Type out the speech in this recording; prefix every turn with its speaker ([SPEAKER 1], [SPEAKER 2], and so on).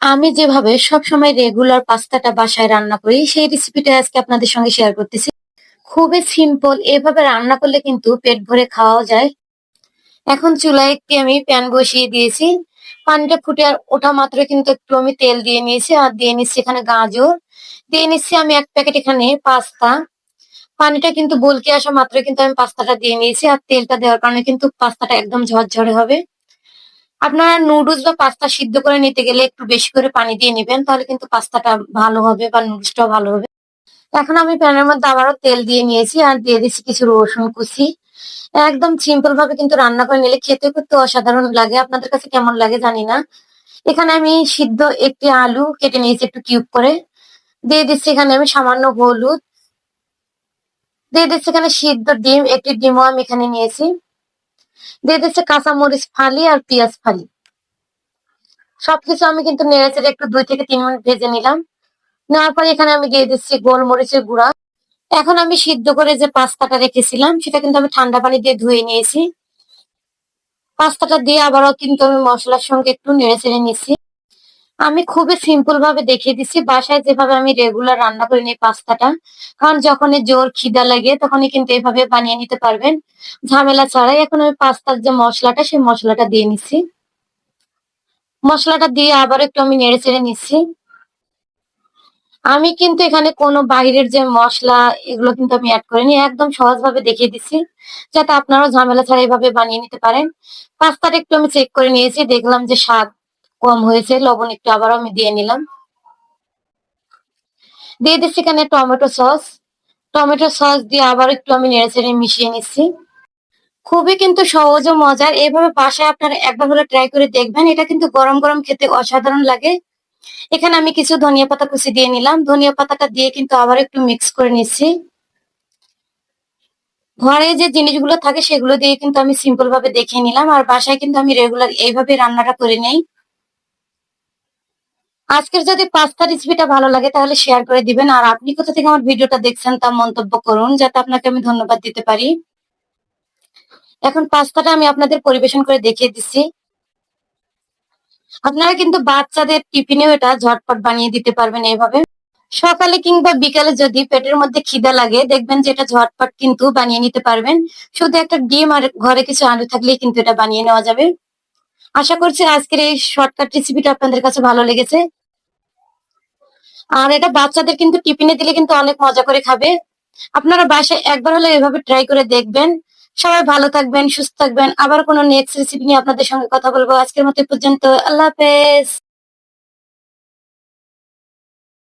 [SPEAKER 1] আমি যেভাবে সবসময় রেগুলার পাস্তাটা বাসায় রান্না করি, সেই রেসিপিটা আজকে আপনাদের সঙ্গে শেয়ার করতেছি। খুবই সিম্পল এভাবে রান্না করলে কিন্তু পেট ভরে খাওয়া যায়। এখন চুলায় একটি আমি প্যান বসিয়ে দিয়েছি। পানিটা ফুটে আর ওঠা মাত্র কিন্তু একটু আমি তেল দিয়ে নিয়েছি আর দিয়ে নিচ্ছি এখানে গাজর। দিয়ে নিচ্ছি আমি এক প্যাকেট এখানে পাস্তা। পানিটা কিন্তু বলকে আসা মাত্র কিন্তু আমি পাস্তাটা দিয়ে নিয়েছি আর তেলটা দেওয়ার কারণে কিন্তু পাস্তাটা একদম ঝরঝরে হবে। আপনারা নুডলস বা পাস্তা সিদ্ধ করে নিতে গেলে একটু বেশি করে পানি দিয়ে নেবেন, তাহলে কিন্তু পাস্তাটা ভালো হবে বা নুডলসটাও ভালো হবে। এখন আমি প্যানের মধ্যে আবারও তেল দিয়ে নিয়েছি আর দিয়ে দিচ্ছি কিছু রসুন কুচি। একদম সিম্পল ভাবে কিন্তু রান্না করে নিলে খেতে করতে অসাধারণ লাগে। আপনাদের কাছে কেমন লাগে জানি না। এখানে আমি সিদ্ধ একটি আলু কেটে নিয়েছি একটু কিউব করে। দিয়ে দিচ্ছি এখানে আমি সামান্য হলুদ। দিয়ে দিচ্ছি এখানে সিদ্ধ ডিম, একটি ডিমও আমি এখানে নিয়েছি। দিয়ে দিচ্ছি কাঁচামরিচ ফালি আর পেঁয়াজ ফালি। সবকিছু আমি কিন্তু নেড়েচেড়ে একটু দুই থেকে তিন মিনিট ভেজে নিলাম। নেওয়ার পরে এখানে আমি দিয়ে দিচ্ছি গোলমরিচের গুঁড়া। এখন আমি সিদ্ধ করে যে পাস্তাটা রেখেছিলাম, সেটা কিন্তু আমি ঠান্ডা পানি দিয়ে ধুয়ে নিয়েছি। পাস্তাটা দিয়ে আবারও কিন্তু আমি মশলার সঙ্গে একটু নেড়ে চেড়ে নিচ্ছি। আমি খুবই সিম্পল ভাবে দেখিয়ে দিচ্ছি। বাসায় যেভাবে আমি রেগুলার রান্না করে নিই পাস্তাটা, কারণ যখনই জোর খিদা লাগে তখনই কিন্তু এভাবে বানিয়ে নিতে পারবেন। ঝামেলা ছাড়াই এখন আমি পাস্তার যে মশলাটা, সেই মশলাটা দিয়ে নিচ্ছি। মশলাটা দিয়ে আবার একটু আমি নেড়ে চেড়ে নিচ্ছি। আমি কিন্তু এখানে কোনো বাইরের যে মশলা, এগুলো কিন্তু আমি অ্যাড করিনি। একদম সহজভাবে দেখিয়ে দিচ্ছি, যাতে আপনারাও ঝামেলা ছাড়া এভাবে বানিয়ে নিতে পারেন। পাস্তাটা একটু আমি চেক করে নিয়েছি, দেখলাম যে স্বাদ কম হয়েছে, লবণ একটু আবারও আমি দিয়ে নিলাম। দিয়ে দিচ্ছি এখানে টমেটো সস। টমেটো সস দিয়ে আবার একটু আমি নেড়ে চেড়ে মিশিয়ে নিচ্ছি। খুবই কিন্তু সহজ ও মজার। এইভাবে বাসায় আপনারা একবার হলে ট্রাই করে দেখবেন। এটা কিন্তু গরম গরম খেতে অসাধারণ লাগে। এখানে আমি কিছু ধনিয়া পাতা কুচি দিয়ে নিলাম। ধনিয়া পাতাটা দিয়ে কিন্তু আবার একটু মিক্স করে নিচ্ছি। ঘরে যে জিনিসগুলো থাকে সেগুলো দিয়ে কিন্তু আমি সিম্পল ভাবে দেখে নিলাম। আর বাসায় কিন্তু আমি রেগুলার এইভাবে রান্নাটা করে নেই। আজকের যদি পাস্তা রেসিপিটা ভালো লাগে, তাহলে শেয়ার করে দিবেন। আর আপনি কোথা থেকে আমার ভিডিওটা দেখছেন তা মন্তব্য করুন, যাতে আপনাকে আমি ধন্যবাদ দিতে পারি। এখন পাস্তাটা আমি আপনাদের পরিবেশন করে দেখিয়ে দিচ্ছি। আপনারা কিন্তু বাচ্চাদের টিফিনেও এটা ঝটপট বানিয়ে দিতে পারবেন এইভাবে। সকালে কিংবা বিকালে যদি পেটের মধ্যে খিদা লাগে, দেখবেন যে এটা ঝটপট কিন্তু বানিয়ে নিতে পারবেন। শুধু একটা ডিম আর ঘরে কিছু আলু থাকলেই কিন্তু এটা বানিয়ে নেওয়া যাবে। আশা করছি আজকের এই শর্টকাট রেসিপিটা আপনাদের কাছে ভালো লেগেছে। আর এটা বাচ্চাদের কিন্তু টিফিনে দিলে কিন্তু অনেক মজা করে খাবে। আপনারা বাসায় একবার হলে এভাবে ট্রাই করে দেখবেন। সবাই ভালো থাকবেন, সুস্থ থাকবেন। আবার কোনো নেক্সট রেসিপি নিয়ে আপনাদের সঙ্গে কথা বলব। আজকের মতো পর্যন্ত। আল্লাহ হাফেজ।